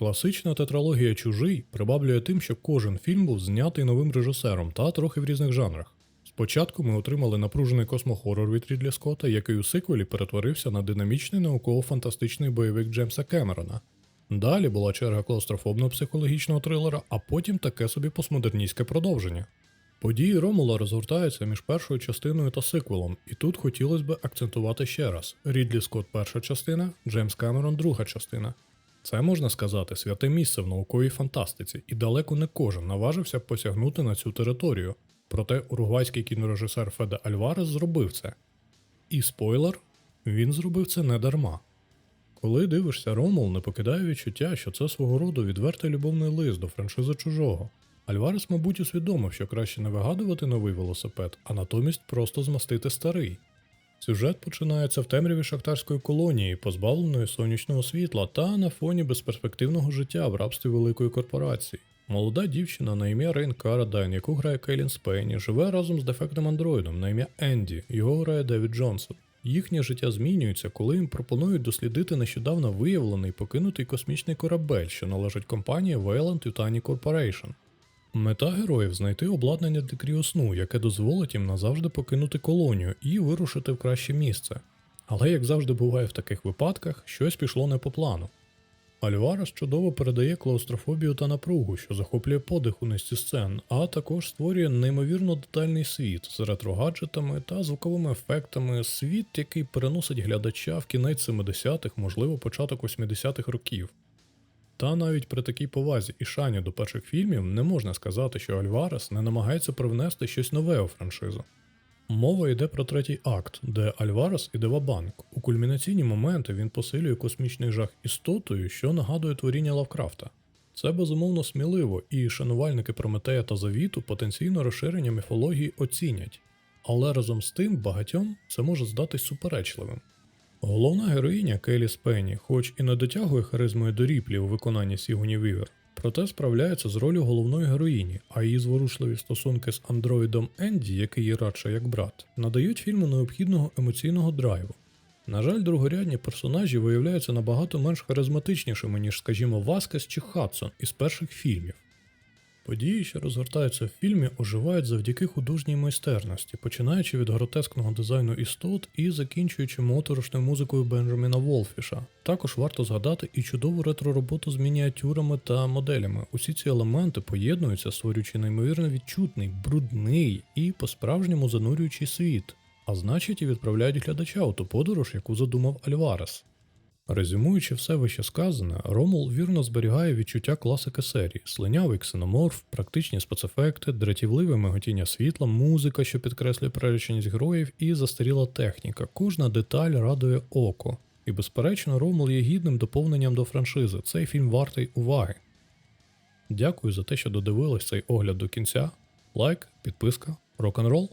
Класична тетралогія чужий приваблює тим, що кожен фільм був знятий новим режисером та трохи в різних жанрах. Спочатку ми отримали напружений космохорор від Рідлі Скотта, який у сиквелі перетворився на динамічний науково-фантастичний бойовик Джеймса Кемерона. Далі була черга клаустрофобного психологічного трилера, а потім таке собі постмодерністське продовження. Події Ромула розгортаються між першою частиною та сиквелом, і тут хотілося б акцентувати ще раз: Рідлі Скотт перша частина, Джеймс Кемерон друга частина. Це можна сказати святе місце в науковій фантастиці, і далеко не кожен наважився посягнути на цю територію. Проте уругвайський кінорежисер Феде Альварес зробив це. І спойлер, він зробив це не дарма. Коли дивишся Ромул, не покидає відчуття, що це свого роду відвертий любовний лист до франшизи чужого. Альварес, мабуть, усвідомив, що краще не вигадувати новий велосипед, а натомість просто змастити старий. Сюжет починається в темряві шахтарської колонії, позбавленої сонячного світла та на фоні безперспективного життя в рабстві великої корпорації. Молода дівчина на ім'я Рейн Карадайн, яку грає Кейлін Спейні, живе разом з дефектним андроїдом на ім'я Енді, його грає Девід Джонсон. Їхнє життя змінюється, коли їм пропонують дослідити нещодавно виявлений покинутий космічний корабель, що належить компанії Wayland Yutani Corporation. Мета героїв знайти обладнання для кріосну, яке дозволить їм назавжди покинути колонію і вирушити в краще місце. Але, як завжди буває в таких випадках, щось пішло не по плану. Альварес чудово передає клаустрофобію та напругу, що захоплює подих у низці сцен, а також створює неймовірно детальний світ з ретрогаджетами та звуковими ефектами, світ, який переносить глядача в кінець 70-х, можливо, початок 80-х років. Та навіть при такій повазі і шані до перших фільмів не можна сказати, що Альварес не намагається привнести щось нове у франшизу. Мова йде про третій акт, де Альварес іде в банк. У кульмінаційні моменти він посилює космічний жах істотою, що нагадує творіння Лавкрафта. Це безумовно сміливо, і шанувальники Прометея та Завіту потенційно розширення міфології оцінять. Але разом з тим багатьом це може здатись суперечливим. Головна героїня Келі Спенні, хоч і не дотягує харизмою до ріплі у виконанні Сігуні Вівер, проте справляється з ролью головної героїні, а її зворушливі стосунки з андроїдом Енді, який є радше як брат, надають фільму необхідного емоційного драйву. На жаль, другорядні персонажі виявляються набагато менш харизматичнішими, ніж, скажімо, Васкес чи Хадсон із перших фільмів. Події, що розгортаються в фільмі, оживають завдяки художній майстерності, починаючи від гротескного дизайну істот і закінчуючи моторошною музикою Бенджаміна Волфіша. Також варто згадати і чудову ретро-роботу з мініатюрами та моделями. Усі ці елементи поєднуються, створюючи неймовірно відчутний, брудний і по-справжньому занурюючий світ, а значить і відправляють глядача у ту подорож, яку задумав Альварес. Резюмуючи все вище сказане, Ромул вірно зберігає відчуття класики серії, слинявий ксеноморф, практичні спецефекти, дратівливе миготіння світла, музика, що підкреслює приреченість героїв, і застаріла техніка. Кожна деталь радує око. І, безперечно, Ромул є гідним доповненням до франшизи. Цей фільм вартий уваги. Дякую за те, що додивились цей огляд до кінця. Лайк, підписка, рок-н-рол.